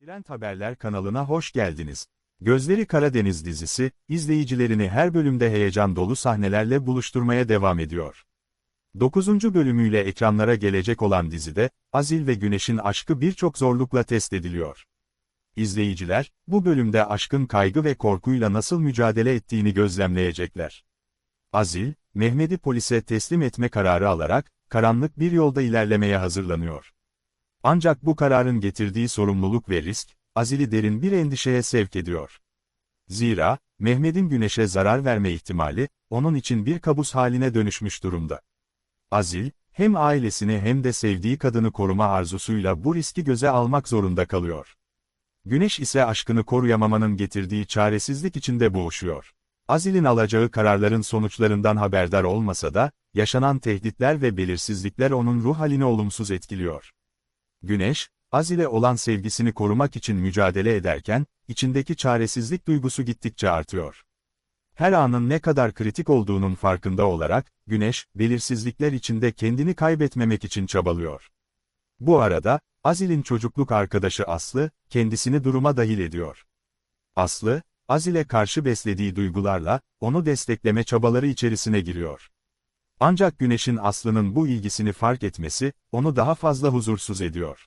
Trend Haberler kanalına hoş geldiniz. Gözleri Karadeniz dizisi, izleyicilerini her bölümde heyecan dolu sahnelerle buluşturmaya devam ediyor. 9. bölümüyle ekranlara gelecek olan dizide, Azil ve Güneş'in aşkı birçok zorlukla test ediliyor. İzleyiciler, bu bölümde aşkın kaygı ve korkuyla nasıl mücadele ettiğini gözlemleyecekler. Azil, Mehmet'i polise teslim etme kararı alarak, karanlık bir yolda ilerlemeye hazırlanıyor. Ancak bu kararın getirdiği sorumluluk ve risk, Azil'i derin bir endişeye sevk ediyor. Zira, Mehmet'in güneşe zarar verme ihtimali, onun için bir kabus haline dönüşmüş durumda. Azil, hem ailesini hem de sevdiği kadını koruma arzusuyla bu riski göze almak zorunda kalıyor. Güneş ise aşkını koruyamamanın getirdiği çaresizlik içinde boğuşuyor. Azil'in alacağı kararların sonuçlarından haberdar olmasa da, yaşanan tehditler ve belirsizlikler onun ruh halini olumsuz etkiliyor. Güneş, Azil'e olan sevgisini korumak için mücadele ederken, içindeki çaresizlik duygusu gittikçe artıyor. Her anın ne kadar kritik olduğunun farkında olarak, Güneş, belirsizlikler içinde kendini kaybetmemek için çabalıyor. Bu arada, Azil'in çocukluk arkadaşı Aslı, kendisini duruma dahil ediyor. Aslı, Azil'e karşı beslediği duygularla, onu destekleme çabaları içerisine giriyor. Ancak Güneş'in Aslı'nın bu ilgisini fark etmesi, onu daha fazla huzursuz ediyor.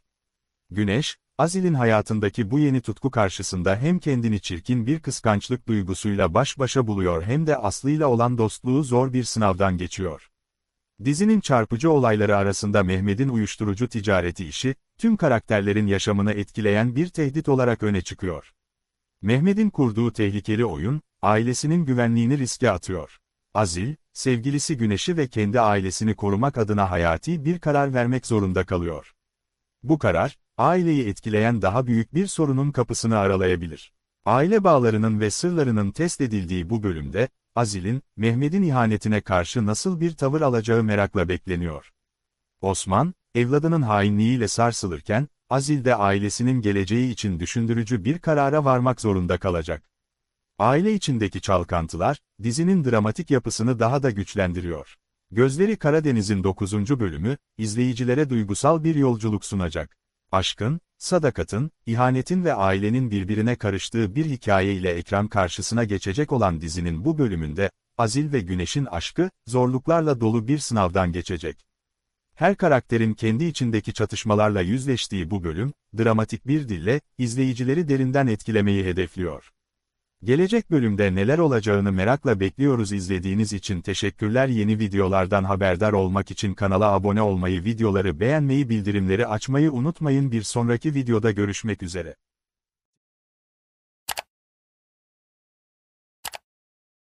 Güneş, Azil'in hayatındaki bu yeni tutku karşısında hem kendini çirkin bir kıskançlık duygusuyla baş başa buluyor hem de Aslı'yla olan dostluğu zor bir sınavdan geçiyor. Dizinin çarpıcı olayları arasında Mehmet'in uyuşturucu ticareti işi, tüm karakterlerin yaşamını etkileyen bir tehdit olarak öne çıkıyor. Mehmet'in kurduğu tehlikeli oyun, ailesinin güvenliğini riske atıyor. Azil, sevgilisi Güneş'i ve kendi ailesini korumak adına hayati bir karar vermek zorunda kalıyor. Bu karar, aileyi etkileyen daha büyük bir sorunun kapısını aralayabilir. Aile bağlarının ve sırlarının test edildiği bu bölümde, Azil'in, Mehmet'in ihanetine karşı nasıl bir tavır alacağı merakla bekleniyor. Osman, evladının hainliğiyle sarsılırken, Azil de ailesinin geleceği için düşündürücü bir karara varmak zorunda kalacak. Aile içindeki çalkantılar, dizinin dramatik yapısını daha da güçlendiriyor. Gözleri Karadeniz'in 9. bölümü, izleyicilere duygusal bir yolculuk sunacak. Aşkın, sadakatın, ihanetin ve ailenin birbirine karıştığı bir hikaye ile ekran karşısına geçecek olan dizinin bu bölümünde, Azil ve Güneş'in aşkı, zorluklarla dolu bir sınavdan geçecek. Her karakterin kendi içindeki çatışmalarla yüzleştiği bu bölüm, dramatik bir dille, izleyicileri derinden etkilemeyi hedefliyor. Gelecek bölümde neler olacağını merakla bekliyoruz. İzlediğiniz için teşekkürler. Yeni videolardan haberdar olmak için kanala abone olmayı videoları beğenmeyi bildirimleri açmayı unutmayın. Bir sonraki videoda görüşmek üzere.